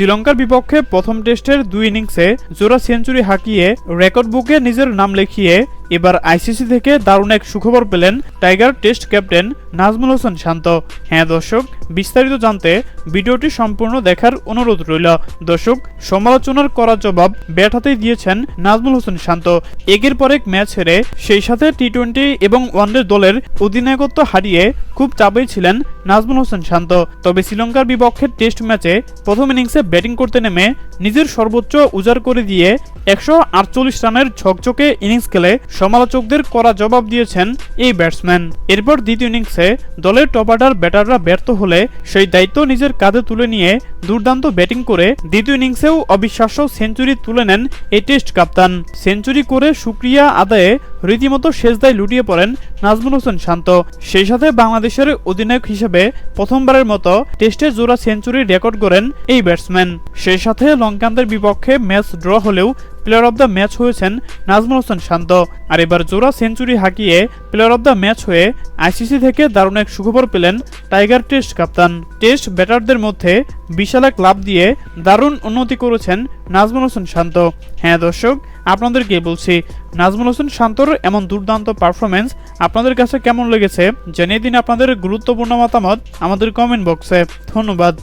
শ্রীলঙ্কার বিপক্ষে প্রথম টেস্টের দুই ইনিংসে জোড়া সেঞ্চুরি হাঁকিয়ে রেকর্ড বুকে নিজের নাম লিখিয়ে এবার আইসিসি থেকে দারুণ এক সুখবর পেলেন tiger test captain Najmul Hossain Shanto. হ্যাঁ দর্শক, বিস্তারিত জানতে ভিডিওটি সম্পূর্ণ দেখার অনুরোধ রইল। দর্শক, সমালোচনার করা জবাব ব্যাট হাতেই দিয়েছেন নাজমুল হোসেন শান্ত। একের পর এক ম্যাচ হেরে সেই সাথে টি টোয়েন্টি এবং ওয়ানডে দলের অধিনায়কত্ব হারিয়ে খুব চাপেই ছিলেন নাজমুল হোসেন শান্ত। তবে শ্রীলঙ্কার বিপক্ষে টেস্ট ম্যাচে প্রথম ইনিংসে ব্যাটিং করতে নেমে নিজের সর্বোচ্চ উজাড় করে দিয়ে একশো আটচল্লিশ রানের ঝকঝকে ইনিংস খেলে সমালোচকদের করা জবাব দিয়েছেন এই ব্যাটসম্যান। এরপর দ্বিতীয় ইনিংসে দলের টপ অর্ডার ব্যাটাররা ব্যর্থ হলে সেই দায়িত্ব নিজের কাঁধে তুলে নিয়ে দুর্দান্ত ব্যাটিং করে দ্বিতীয় ইনিংসেও অবিশ্বাস্য সেঞ্চুরি তুলে নেন এই টেস্ট কাপ্তান। সেঞ্চুরি করে সুক্রিয়া আদায়ে রীতিমতো শেষদায় লুটিয়ে পড়েন নাজমুল হোসেন শান্ত। সেই সাথে বাংলাদেশের অধিনায়ক হিসেবে প্রথমবারের মতো টেস্টে জোড়া সেঞ্চুরি রেকর্ড করেন এই ব্যাটসম্যান। সেই সাথে লঙ্কানদের বিপক্ষে ম্যাচ ড্র হলেও প্লেয়ার অব দ্য ম্যাচ হয়েছেন নাজমুল হোসেন শান্ত। আর এবার জোড়া সেঞ্চুরি হাঁকিয়ে প্লেয়ার অব দ্য ম্যাচ হয়ে আইসিসি থেকে দারুণ এক সুখবর পেলেন টাইগার টেস্ট কাপ্তান টেস্ট ব্যাটারদের মধ্যে বিশাল এক লাভ দিয়ে দারুণ উন্নতি করেছেন নাজমুল হোসেন শান্ত। হ্যাঁ দর্শক আপনাদেরকে বলছি? নাজমুল হোসেন শান্তর এমন দুর্দান্ত পারফরমেন্স আপনাদের কাছে কেমন লেগেছে জানিয়ে দিন আপনাদের গুরুত্বপূর্ণ মতামত আমাদের কমেন্ট বক্সে ধন্যবাদ।